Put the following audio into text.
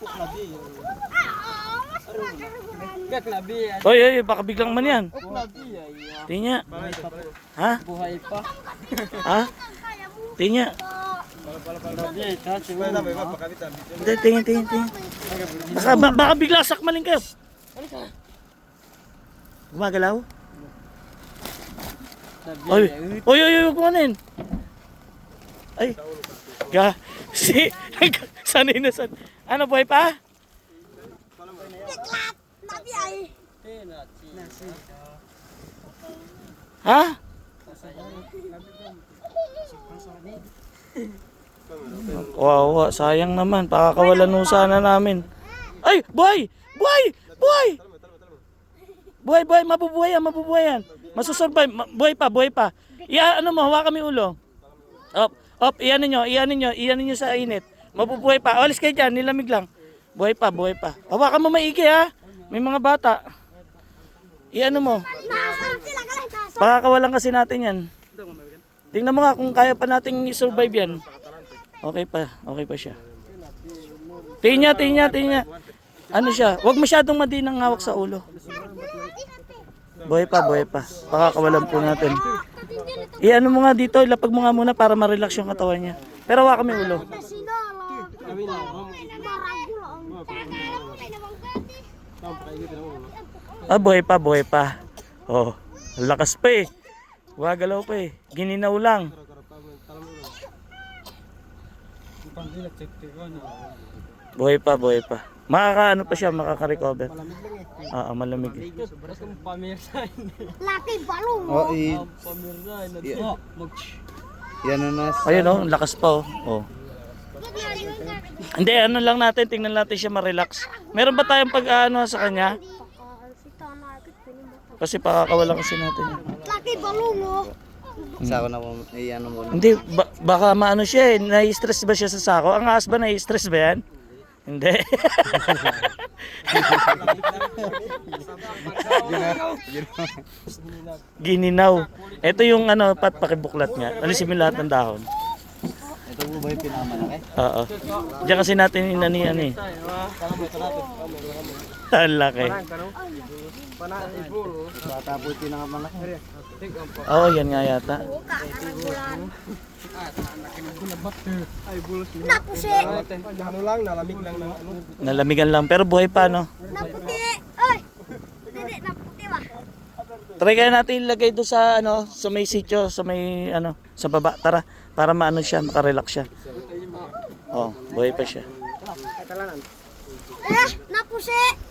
Ay. Oy, oy, baka biglang man yan. Ay. Tinya. Ha? Buhay pa. Ha? Tinya. Si Hindi, tingin, tingin, tingin. Baka, ba- baka bigla sakmalin kayo. Gumagalaw? Oy, oy, oy, oy, huwag mo. Ay. Ga, si, sanay na san. Ano, buhay pa? Eh na si. Ha? Wawa, sayang naman. Pakakawalan mo sana namin. Ay, buhay! Buhay! Buhay! Buhay, buhay, mabubuhay yan, mabubuhay yan. Masusurvive, ma- buhay pa, buhay pa. Iya, ano mo, hawakan mo yung ulo. Op, op, iyan nyo, iyan nyo, iyan nyo sa init. Mabubuhay pa. Alis kayo dyan, nilamig lang. Buhay pa, buhay pa. Hawakan mo maigi ha. May mga bata. Iyan mo. Pakakawalan kasi natin yan. Tingnan mo nga kung kaya pa nating i-survive yan. Okay pa, okay pa siya. Niya, tingnan niya. Ano siya? Huwag masyadong madinang hawak sa ulo. Buhay pa, buhay pa. Pakakawalan po natin. I-ano mo nga dito, ilapag mo nga muna para ma-relax yung katawan niya. Pero hawakan mo yung ulo. Ah, buhay pa, buhay pa. Oh, lakas pa eh. Wagalaw pa eh. Gininaw lang. Buhay pa, buhay pa. Makakaano pa siya, makaka-recover. Oo, malamig eh. Kung pamirsa Laki balong. Oh, i Pamirsa na. Yeah. Oh, mag yan na nas. Ayun oh, ang lakas pa oh. oh. Hindi, ano lang natin, tingnan natin siya ma-relax. Meron ba tayong pag-ano sa kanya? Kasi pakakawalan kasi natin. yan. Laki balong oh. Sa ako na po, i ano mo. Hindi, ba- baka maano siya eh, nai-stress ba siya sa sako? Ang ahas ba nai-stress ba yan? Hindi. Gininaw. Ito yung ano, pat pakibuklat nga. Alisin mo lahat ng dahon. Ito po ba yung pinakamalaki? Oo. Diyan kasi natin inani ano eh. Ang laki. Bata po yung pinakamalaki. Oo, yan nga yata. Napusi. Ano lang, nalamig lang ng ano. Nalamigan lang. Pero buhay pa, no? Oy. Dili naputi ba? Try kaya natin ilagay doon sa ano, sa may sitio, sa may ano, sa baba. Tara, para maano siya, makarelax siya. Oh, buhay pa siya. Eh, napusi.